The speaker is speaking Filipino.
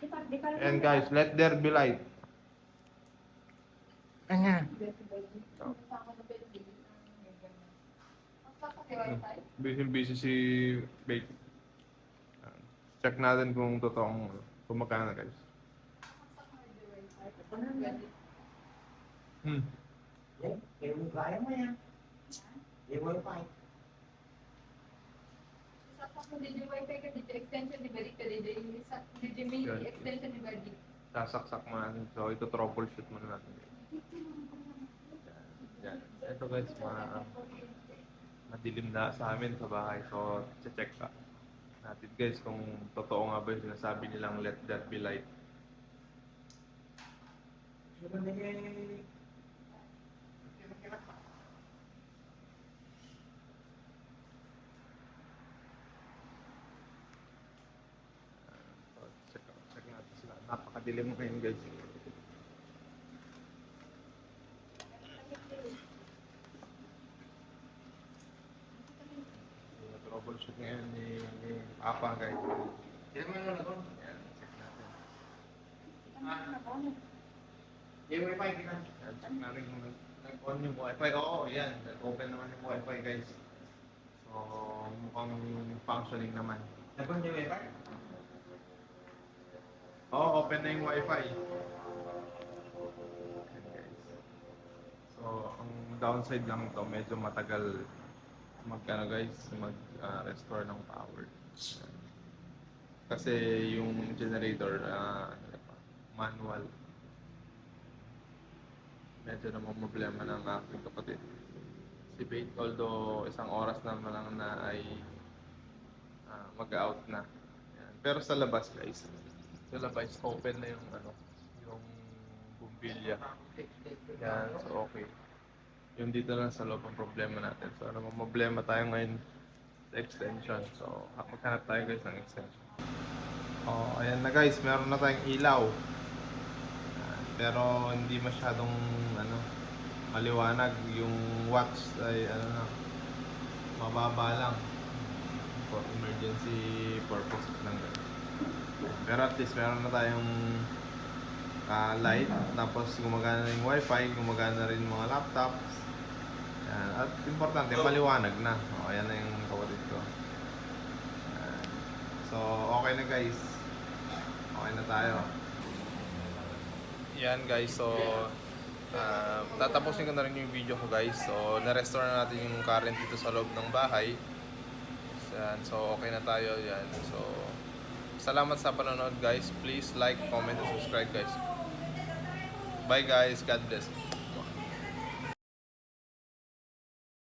Di di And guys, let there be light. Anya. Busy busy si Bake. Ah, Check natin kung totoong kung magkano guys. Hmm. Eh, eh, mo kaya mo yan. Eh, wifi. wifi ka dito, extension ni Balik ka dito, dito may Yan. extension ni Balik. Sasaksak mo natin. So ito troubleshoot muna natin. Yan. Yan. Ito guys, ma madilim na sa amin sa bahay. So, check ka natin guys kung totoo nga ba yung sinasabi nilang let that be light. Sino na eh? So, check, check natin sila. Napakadilim ngayon guys. Yung troubleshoot ngayon ni, ni Papa guys. Sino mo na ako? Yan, check natin. Eh, wifi kita. Yan, check natin kung nag- nag-on yung wifi. Oo, yan. Nag-open naman yung wifi guys. So, mukhang functioning naman. Nagpon yung wifi? Open na yung wifi. Yan guys. So, ang downside lang to, medyo matagal mag guys, mag ah, restore ng power. Kasi yung generator pa, manual. Medyo namang problema ng aking kapatid. Si Bate, although isang oras naman lang na ay ah, mag-out na. Pero sa labas guys, sa labas open na yung ano, yung bumbilya. Yan, so okay. Yung dito lang sa loob ang problema natin. So ano problema tayo ngayon sa extension. So maghanap tayo guys ng extension. Oh, ayan na guys, meron na tayong ilaw. Pero hindi masyadong ano maliwanag yung watts ay ano na mababa lang for emergency purposes lang guys. Pero at least meron na tayong ah, light, tapos gumagana na yung wifi, gumagana na rin mga laptops. Yan. At importante, maliwanag na. O, ayan na yung kapatid ko. Yan. So, okay na guys. Okay na tayo. Yan guys, so ah, tatapusin ko na rin yung video ko guys. So, na-restore na natin yung current dito sa loob ng bahay. Yan, so okay na tayo yan. So, salamat sa panonood guys. Please like, comment, and subscribe guys. Bye guys. God bless.